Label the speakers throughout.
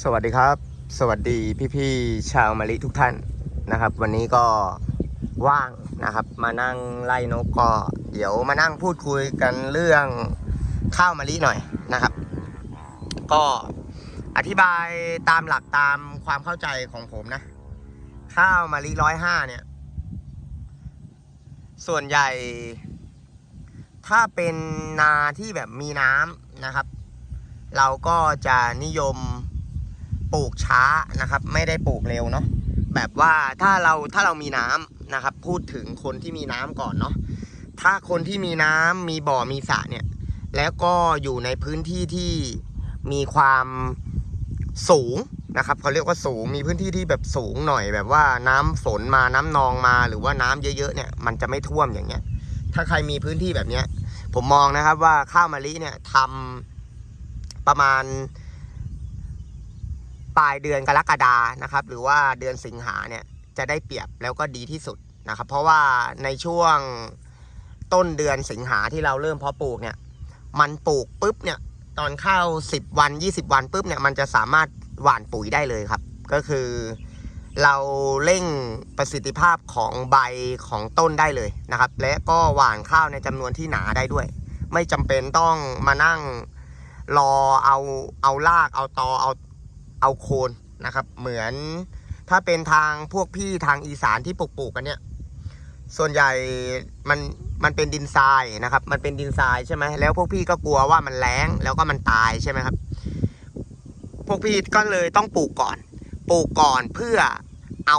Speaker 1: สวัสดีครับ สวัสดีพี่ๆชาวมะลิทุกท่านนะครับ วันนี้ก็ว่างนะครับ มานั่งไล่นกก็ เดี๋ยวมานั่งพูดคุยกันเรื่องข้าวมะลิหน่อยนะครับ ก็อธิบายตามหลักตามความเข้าใจของผมนะ ข้าวมะลิร้อยห้าเนี่ย ส่วนใหญ่ ถ้าเป็นนาที่แบบมีน้ำนะครับ เราก็จะนิยม ปลูกช้านะครับ ไม่ได้ปลูกเร็วเนาะแบบว่าถ้าเราถ้าเรามีน้ำนะครับ พูดถึงคนที่มีน้ำก่อนเนาะถ้าคนที่มีน้ำมีบ่อมีสระเนี่ย แล้วก็อยู่ในพื้นที่ที่มีความสูงนะครับเขาเรียกว่าสูงมีพื้นที่ที่แบบสูงหน่อย แบบว่าน้ำฝนมาน้ำนองมาหรือว่าน้ำเยอะๆเนี่ยมันจะไม่ท่วมอย่างเงี้ย ถ้าใครมีพื้นที่แบบเนี้ย ผมมองนะครับว่าข้าวมะลิเนี่ยทำประมาณ ปลายเดือนกรกฎานะครับ หรือว่าเดือนสิงหาเนี่ยจะได้เปรียบแล้วก็ดีที่สุดนะครับ เพราะว่าในช่วงต้นเดือนสิงหาที่เราเริ่มเพาะปลูกเนี่ย มันปลูกปุ๊บเนี่ยตอนเข้า 10 วัน 20 วันปุ๊บเนี่ยมันจะสามารถหว่านปุ๋ยได้เลยครับ ก็คือเราเร่งประสิทธิภาพของใบของต้นได้เลยนะครับ และก็หว่านข้าวในจำนวนที่หนาได้ด้วย ไม่จำเป็นต้องมานั่งรอเอาเอารากเอาตอเอา เอาโคนนะครับ เหมือนถ้าเป็นทางพวกพี่ทางอีสานที่ปลูกปลูกกันเนี่ย ส่วนใหญ่มันมันเป็นดินทรายนะครับ มันเป็นดินทรายใช่ไหมแล้วพวกพี่ก็กลัวว่ามันแล้งแล้วก็มันตายใช่ไหมครับ พวกพี่ก็เลยต้องปลูกก่อน ปลูกก่อนเพื่อเอา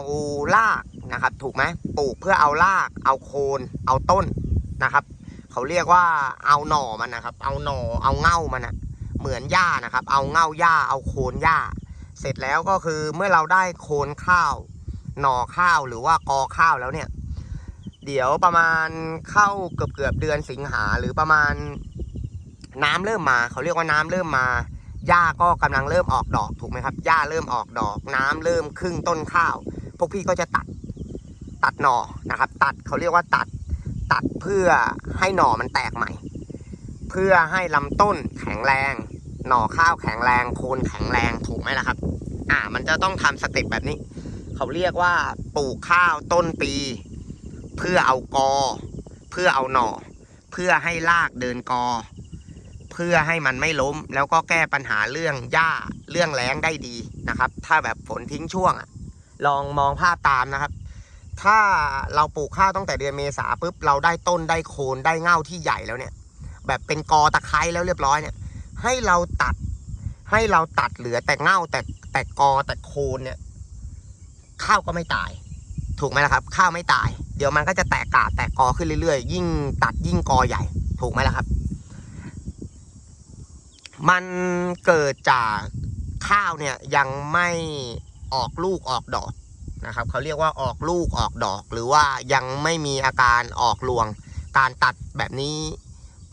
Speaker 1: รากนะครับ ถูกไหมปลูกเพื่อเอาราก เอาโคน เอาต้นนะครับเขาเรียกว่าเอาหน่อมันนะครับ เอาหน่อเอาเง่ามันอะเหมือนหญ้านะครับ เอาเง่าหญ้าเอาโคนหญ้า เสร็จแล้วก็คือเมื่อเราได้โคนข้าว หน่อข้าวหรือว่ากอข้าวแล้วเนี่ย เดี๋ยวประมาณเข้าเกือบเกือบเดือนสิงหาหรือประมาณ น้ำเริ่มมา เขาเรียกว่าน้ำเริ่มมาหญ้าก็กำลังเริ่มออกดอกถูกไหมครับหญ้าเริ่มออกดอก น้ำเริ่มครึ่งต้นข้าว พวกพี่ก็จะตัดตัดหน่อนะครับ ตัดเขาเรียกว่าตัดตัดเพื่อให้หน่อมันแตกใหม่ เพื่อให้ลำต้นแข็งแรง หน่อข้าวแข็งแรง โคนแข็งแรงถูกไหมล่ะครับ อ่า มันจะต้องทำสเต็ปแบบนี้ เขาเรียกว่าปลูกข้าวต้นปี เพื่อเอากอ เพื่อเอาหน่อ เพื่อให้รากเดินกอ เพื่อให้มันไม่ล้ม แล้วก็แก้ปัญหาเรื่องหญ้าเรื่องแล้งได้ดีนะครับ ถ้าแบบฝนทิ้งช่วงอะลองมองภาพตามนะครับ ถ้าเราปลูกข้าวตั้งแต่เดือนเมษาปุ๊บเราได้ต้นได้โคนได้เง่าที่ใหญ่แล้วเนี่ย แบบเป็นกอตะไคร้แล้วเรียบร้อยเนี่ย ให้เราตัดให้เราตัดเหลือแต่เง่าแต่ แต่กอแต่โคนเนี่ย ข้าวก็ไม่ตาย ถูกไหมล่ะครับ ข้าวไม่ตาย เดี๋ยวมันก็จะแตกกาดแตกกอขึ้นเรื่อยๆ ยิ่งตัดยิ่งกอใหญ่ ถูกไหมล่ะครับ มันเกิดจากข้าวเนี่ยยังไม่ออกลูกออกดอกนะครับเขาเรียกว่าออกลูกออกดอก หรือว่ายังไม่มีอาการออกรวง การตัดแบบนี้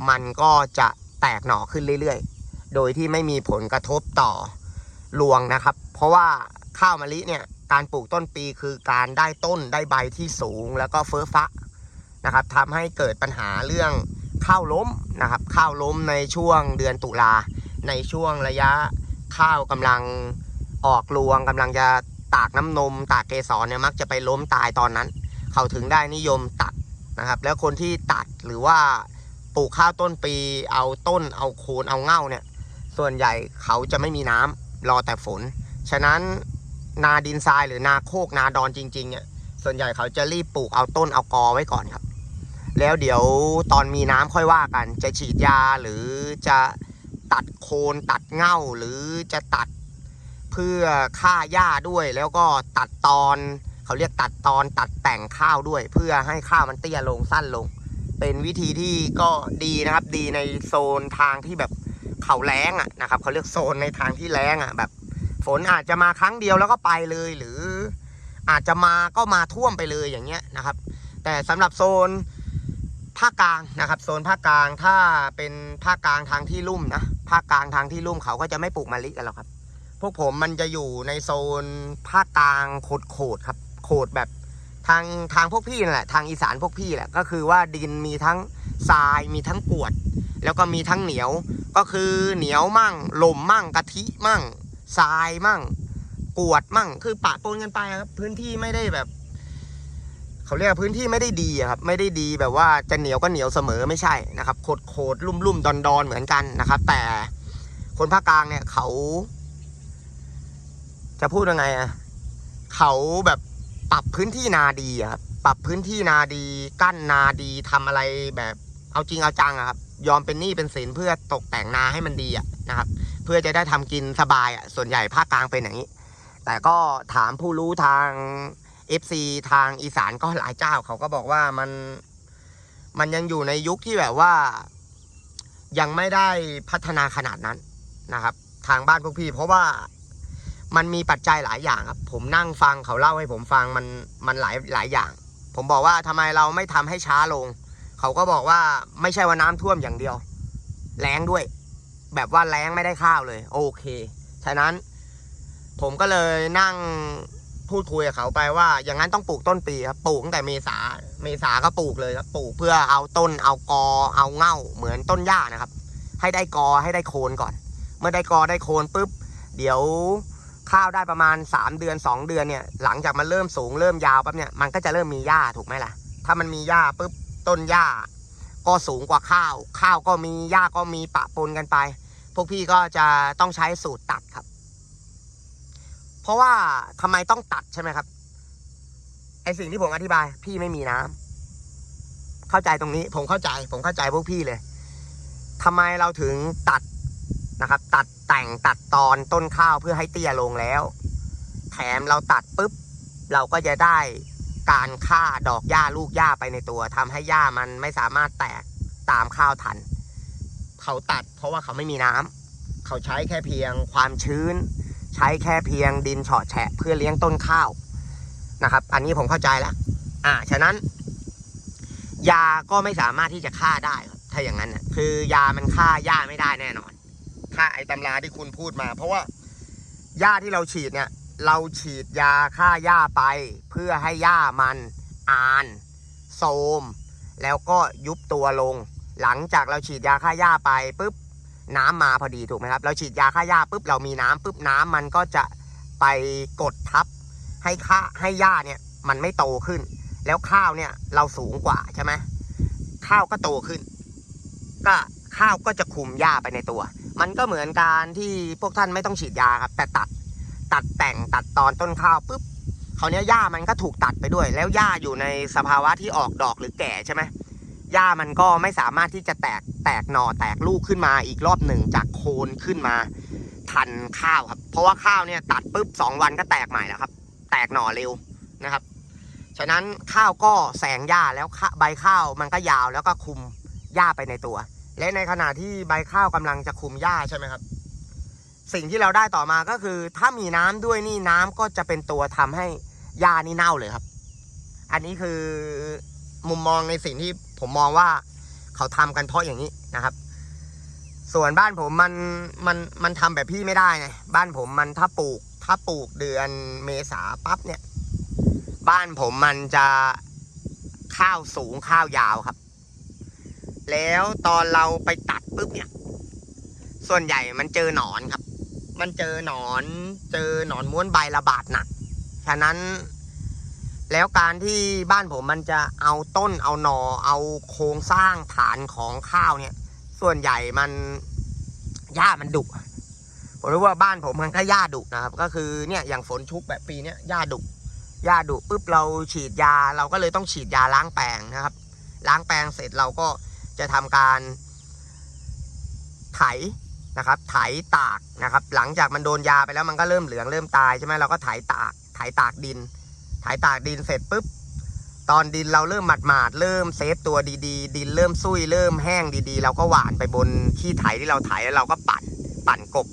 Speaker 1: มันก็จะแตกหน่อขึ้นเรื่อยๆ โดยที่ไม่มีผลกระทบต่อ รวงนะครับ เพราะว่าข้าวมะลิเนี่ยการปลูกต้นปีคือการได้ต้นได้ใบที่สูงแล้วก็เฟ้อฟ้านะครับทำให้เกิดปัญหาเรื่องข้าวล้มนะครับข้าวล้มในช่วงเดือนตุลาในช่วงระยะข้าวกำลังออกรวงกำลังจะตากน้ำนม ตากเกสรเนี่ยมักจะไปล้มตายตอนนั้น เขาถึงได้นิยมตัดนะครับ แล้วคนที่ตัดหรือว่าปลูกข้าวต้นปีเอาต้นเอาโคนเอาเง่าเนี่ยส่วนใหญ่เขาจะไม่มีน้ำ รอแต่ฝน ฉะนั้นนาดินทรายหรือนาโคกนาดอนจริงๆเนี่ยส่วนใหญ่เขาจะรีบปลูกเอาต้นเอากอไว้ก่อนครับ แล้วเดี๋ยวตอนมีน้ำค่อยว่ากัน จะฉีดยาหรือจะตัดโคนตัดเง่าหรือจะตัดเพื่อฆ่าหญ้าด้วย แล้วก็ตัดตอนเขาเรียกตัดตอนตัดแต่งข้าวด้วย เพื่อให้ข้าวมันเตี้ยลงสั้นลง เป็นวิธีที่ก็ดีนะครับ ดีในโซนทางที่แบบ เขาแล้งอะนะครับเขาเรียกโซนในทางที่แล้งอะ แบบ ฝนอาจจะมาครั้งเดียวแล้วก็ไปเลยหรือ อาจจะมาก็มาท่วมไปเลยอย่างเงี้ยนะครับ แต่สำหรับโซนภาคกลางนะครับ โซนภาคกลางถ้าเป็นภาคกลางทางที่ลุ่มนะภาคกลางทางที่ลุ่มเขาก็จะไม่ปลูกมะลิกันหรอกครับ พวกผมมันจะอยู่ในโซนภาคกลางโขดโขดๆครับ โขดแบบทางทางพวกพี่นั่นแหละทางอีสานพวกพี่แหละก็คือว่าดินมีทั้งทรายมีทั้งกรวด แล้วก็มีทั้งเหนียว ก็คือเหนียวมั่งลมมั่งกะทิมั่งทรายมั่งกวดมั่ง คือปะปนกันไปครับ พื้นที่ไม่ได้แบบเขาเรียกพื้นที่ไม่ได้ดีครับ ไม่ได้ดีแบบว่าจะเหนียวก็เหนียวเสมอไม่ใช่นะครับโคดโคดลุ่มลุ่มดอนดอนเหมือนกันนะครับ แต่คนภาคกลางเนี่ยเขา จะพูดยังไงอะเขาแบบปรับพื้นที่นาดีครับปรับพื้นที่นาดี กั้นนาดีทำอะไรแบบเอาจริงเอาจังครับ ยอมเป็นหนี้เป็นสินเพื่อตกแต่งนาให้มันดีอะนะครับ เพื่อจะได้ทำกินสบายอะส่วนใหญ่ภาคกลางเป็นอย่างนี้ แต่ก็ถามผู้รู้ทาง FC ทางอีสานก็หลายเจ้าเขาก็บอกว่ามันมันยังอยู่ในยุคที่แบบว่า ยังไม่ได้พัฒนาขนาดนั้นนะครับ ทางบ้านพวกพี่ เพราะว่ามันมีปัจจัยหลายอย่างครับ ผมนั่งฟังเขาเล่าให้ผมฟังมันมันหลายหลายอย่าง ผมบอกว่าทำไมเราไม่ทำให้ช้าลง เขาก็บอกว่าไม่ใช่ว่าน้ำท่วมอย่างเดียว แรงด้วย แบบว่าแรงไม่ได้ข้าวเลย โอเค ฉะนั้น ผมก็เลยนั่งพูดคุยกับเขาไปว่า อย่างนั้นต้องปลูกต้นปีครับปลูกตั้งแต่เมษาเมษาก็ปลูกเลยครับปลูกเพื่อเอาต้นเอากอ เอาเง่า เหมือนต้นหญ้านะครับ ให้ได้กอให้ได้โคนก่อน เมื่อได้กอได้โคนปุ๊บเดี๋ยวข้าวได้ประมาณ 3 เดือน 2 เดือนเนี่ยหลังจากมันเริ่มสูงเริ่มยาวปั๊บเนี่ยมันก็จะเริ่มมีหญ้าถูกไหมล่ะ ถ้ามันมีหญ้าปุ๊บ ต้นหญ้า ก็สูงกว่าข้าว ข้าวก็มีหญ้าก็มีปะปนกันไป พวกพี่ก็จะต้องใช้สูตรตัดครับ เพราะว่าทำไมต้องตัดใช่ไหมครับไอสิ่งที่ผมอธิบาย พี่ไม่มีน้ำเข้าใจตรงนี้ ผมเข้าใจ ผมเข้าใจพวกพี่เลยทำไมเราถึงตัดนะครับ ตัดแต่งตัดตอนต้นข้าวเพื่อให้เตี้ยลงแล้ว แถมเราตัดปุ๊บเราก็จะได้ การฆ่าดอกหญ้าลูกหญ้าไปในตัวทำให้หญ้ามันไม่สามารถแตกตามข้าวทัน เขาตัดเพราะว่าเขาไม่มีน้ำเขาใช้แค่เพียงความชื้น ใช้แค่เพียงดินเฉาะแฉะเพื่อเลี้ยงต้นข้าวนะครับ อันนี้ผมเข้าใจแล้ว อ่า ฉะนั้น ยาก็ไม่สามารถที่จะฆ่าได้ครับถ้าอย่างนั้นนะคือยามันฆ่าหญ้าไม่ได้แน่นอนถ้าไอ้ตำราที่คุณพูดมา เพราะว่าหญ้าที่เราฉีดเนี่ย เราฉีดยาฆ่าหญ้าไป เพื่อให้หญ้ามันอ่านโทมแล้วก็ยุบตัวลง หลังจากเราฉีดยาฆ่าหญ้าไปปุ๊บน้ำมาพอดีถูกไหมครับ เราฉีดยาฆ่าหญ้าปุ๊บเรามีน้ำปุ๊บน้ำมันก็จะไปกดทับให้ข้าให้หญ้าเนี่ยมันไม่โตขึ้น แล้วข้าวเนี่ยเราสูงกว่าใช่ไหมข้าวก็โตขึ้น ก็ข้าวก็จะคุมหญ้าไปในตัว มันก็เหมือนการที่พวกท่านไม่ต้องฉีดยาครับ แต่ตัด ตัดแต่งตัดตอนต้นข้าวปุ๊บคราวเนี้ยหญ้ามันก็ถูกตัดไปด้วย แล้วหญ้าอยู่ในสภาวะที่ออกดอกหรือแก่ใช่ไหมหญ้ามันก็ไม่สามารถที่จะแตกแตกหน่อแตกลูกขึ้นมาอีกรอบหนึ่งจากโคนขึ้นมา ทันข้าวครับ เพราะว่าข้าวเนี่ยตัดปุ๊บสองวันก็แตกใหม่แล้วครับ แตกหน่อเร็วนะครับ ฉะนั้นข้าวก็แสงหญ้าแล้วใบข้าวมันก็ยาวแล้วก็คุมหญ้าไปในตัว และในขณะที่ใบข้าวกำลังจะคุมหญ้าใช่ไหมครับ สิ่งที่เราได้ต่อมาก็คือ ถ้ามีน้ำด้วยนี่น้ำก็จะเป็นตัวทำให้หญ้านี่เน่าเลยครับ อันนี้คือมุมมองในสิ่งที่ผมมองว่าเขาทำกันเพราะอย่างนี้นะครับ ส่วนบ้านผมมันมันมันทำแบบพี่ไม่ได้ไงบ้านผมมันถ้าปลูก ถ้าปลูกเดือนเมษาปั๊บเนี่ย บ้านผมมันจะข้าวสูงข้าวยาวครับ แล้วตอนเราไปตัดปุ๊บเนี่ย ส่วนใหญ่มันเจอหนอนครับ มันเจอหนอนเจอหนอนม้วนใบระบาดหนัก ฉะนั้น แล้วการที่บ้านผมมันจะเอาต้นเอาหนอเอาโครงสร้างฐานของข้าวเนี่ย ส่วนใหญ่มันหญ้ามันดุผมรู้ว่าบ้านผมมันก็หญ้าดุนะครับ ก็คือเนี่ยอย่างฝนชุกแบบปีเนี้ยหญ้าดุหญ้าดุปุ๊บเราฉีดยาเราก็เลยต้องฉีดยาล้างแปลงนะครับ ล้างแปลงเสร็จเราก็จะทำการไถ นะครับไถตากนะครับ หลังจากมันโดนยาไปแล้วมันก็เริ่มเหลืองเริ่มตายใช่ไหมเราก็ไถตากไถตากดินไถตากดินเสร็จปุ๊บตอนดินเราเริ่มหมาดๆเริ่มเซฟตัวดีๆ ดินเริ่มซุยเริ่มแห้งดีๆ เราก็หว่านไปบนที่ไถที่เราไถแล้วเราก็ปั่นปั่นกบ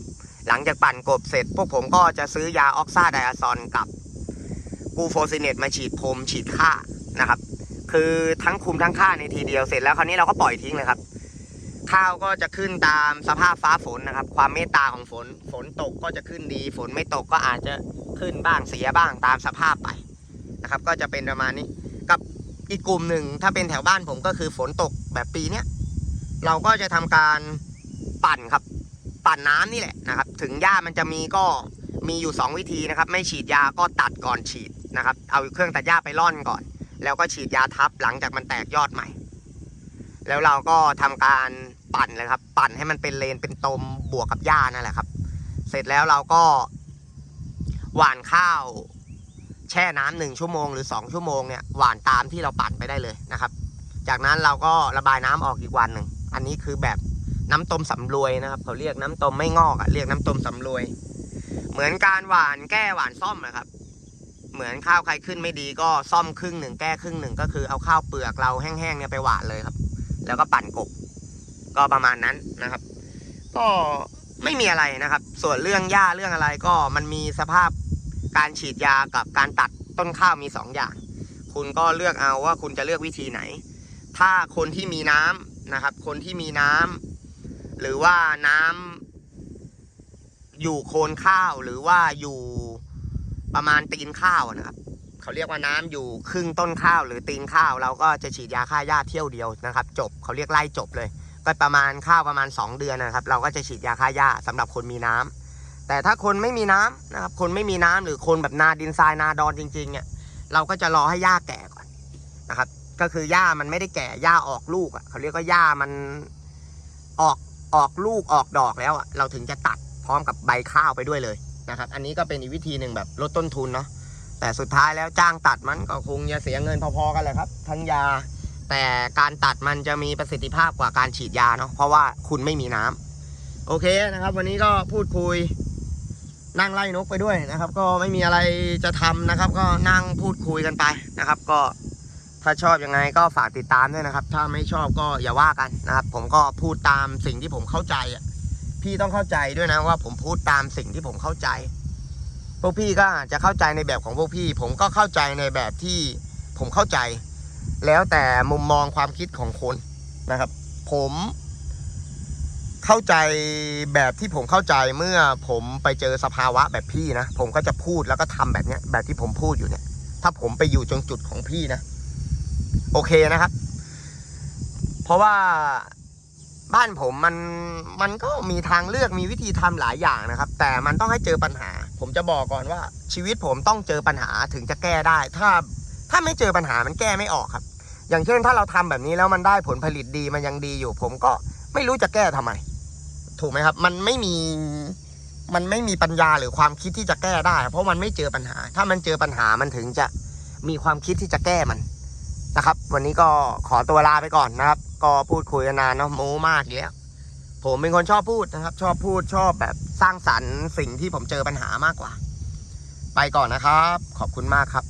Speaker 1: หลังจากปั่นกบเสร็จ พวกผมก็จะซื้อยาออกซาไดอะซอนกับกูโฟซิเนตมาฉีดพรมฉีดฆ่านะครับ คือทั้งคุมทั้งฆ่าในทีเดียวเสร็จแล้วคราวนี้เราก็ปล่อยทิ้งเลยครับ ข้าวก็จะขึ้นตามสภาพฟ้าฝนนะครับ ความเมตตาของฝน ฝนตกก็จะขึ้นดี ฝนไม่ตกก็อาจจะขึ้นบ้างเสียบ้างตามสภาพไปนะครับ ก็จะเป็นประมาณนี้ กับอีกกลุ่มหนึ่งถ้าเป็นแถวบ้านผมก็คือฝนตกแบบปีเนี้ยเราก็จะทำการปั่นครับ ปั่นน้ำนี่แหละนะครับ ถึงหญ้ามันจะมีก็มีอยู่ 2 วิธีนะครับ ไม่ฉีดยาก็ตัดก่อนฉีดนะครับ เอาเครื่องตัดหญ้าไปร่อนก่อน แล้วก็ฉีดยาทับหลังจากมันแตกยอดใหม่ แล้วเราก็ทำการ ปั่นเลยครับ ปั่นให้มันเป็นเลนเป็นตมบวกกับหญ้านั่นแหละครับ เสร็จแล้วเราก็หว่านข้าว แช่น้ำหนึ่งชั่วโมงหรือ2ชั่วโมงเนี่ยหว่านตามที่เราปั่นไปได้เลยนะครับ จากนั้นเราก็ระบายน้ำออกอีกวันหนึ่งอันนี้คือแบบน้ำต้มสำรวยนะครับ เขาเรียกน้ำต้มไม่งอกอะ่ะเรียกน้ำต้มสำรวย เหมือนการหวานแก้หวานซ่อมนะครับ เหมือนข้าวใครขึ้นไม่ดีก็ซ่อมครึ่งหนึ่งแก้ครึ่งหนึ่งก็คือเอาข้าวเปลือกเราแห้งๆเนี่ยไปหวานเลยครับ แล้วก็ปั่นกบ ก็ประมาณนั้นนะครับ ก็ไม่มีอะไรนะครับ ส่วนเรื่องหญ้าเรื่องอะไรก็มันมีสภาพการฉีดยากับการตัดต้นข้าวมีสองอย่าง คุณก็เลือกเอาว่าคุณจะเลือกวิธีไหน ถ้าคนที่มีน้ำนะครับ คนที่มีน้ำหรือว่าน้ำอยู่โคนข้าวหรือว่าอยู่ประมาณตีนข้าวนะครับ เขาเรียกว่าน้ำอยู่ครึ่งต้นข้าวหรือตีนข้าว เราก็จะฉีดยาฆ่าหญ้าเที่ยวเดียวนะครับ จบเขาเรียกไล่จบเลย ก็ประมาณข้าวประมาณ 2 เดือนนะครับ เราก็จะฉีดยาฆ่าหญ้าสำหรับคนมีน้ำแต่ถ้าคนไม่มีน้ำนะครับ คนไม่มีน้ำหรือคนแบบนาดินทรายนาดอนจริงๆเนี่ยเราก็จะรอให้หญ้าแก่ก่อนนะครับ ก็คือหญ้ามันไม่ได้แก่หญ้าออกลูกอะเขาเรียกว่าหญ้ามันออกออกลูกออกดอกแล้วอะเราถึงจะตัดพร้อมกับใบข้าวไปด้วยเลยนะครับ อันนี้ก็เป็นอีกวิธีหนึ่งแบบลดต้นทุนเนาะแต่สุดท้ายแล้วจ้างตัดมันก็คงจะเสียเงินพอๆกันแหละครับ ทั้งยา แต่การตัดมันจะมีประสิทธิภาพกว่าการฉีดยาเนาะเพราะว่าคุณไม่มีน้ำโอเคนะครับ วันนี้ก็พูดคุย นั่งไล่นกไปด้วยนะครับ ก็ไม่มีอะไรจะทำนะครับ ก็นั่งพูดคุยกันไปนะครับ ก็ถ้าชอบยังไงก็ฝากติดตามด้วยนะครับ ถ้าไม่ชอบก็อย่าว่ากันนะครับ ผมก็พูดตามสิ่งที่ผมเข้าใจอะพี่ต้องเข้าใจด้วยนะว่า ผมพูดตามสิ่งที่ผมเข้าใจ พวกพี่ก็อาจจะเข้าใจในแบบของพวกพี่ ผมก็เข้าใจในแบบที่ผมเข้าใจ แล้วแต่มุมมองความคิดของคนนะครับ ผมเข้าใจแบบที่ผมเข้าใจเมื่อผมไปเจอสภาวะแบบพี่นะ ผมก็จะพูดแล้วก็ทำแบบเนี้ย แบบที่ผมพูดอยู่เนี่ย ถ้าผมไปอยู่ตรงจุดของพี่นะ โอเคนะครับ เพราะว่าบ้านผมมันมันก็มีทางเลือกมีวิธีทำหลายอย่างนะครับ แต่มันต้องให้เจอปัญหา ผมจะบอกก่อนว่าชีวิตผมต้องเจอปัญหาถึงจะแก้ได้ ถ้า ถ้าไม่เจอปัญหามันแก้ไม่ออกครับ อย่างเช่นถ้าเราทำแบบนี้แล้วมันได้ผลผลิตดีมันยังดีอยู่ ผมก็ไม่รู้จะแก้ทำไม ถูกไหมครับ มันไม่มีมันไม่มีปัญญาหรือความคิดที่จะแก้ได้ เพราะมันไม่เจอปัญหา ถ้ามันเจอปัญหามันถึงจะมีความคิดที่จะแก้มันนะครับ วันนี้ก็ขอตัวลาไปก่อนนะครับ ก็พูดคุยนานเนาะโม้มากอีกแล้วผมเป็นคนชอบพูดนะครับ ชอบพูดชอบแบบสร้างสรรค์สิ่งที่ผมเจอปัญหามากกว่า ไปก่อนนะครับ ขอบคุณมากครับ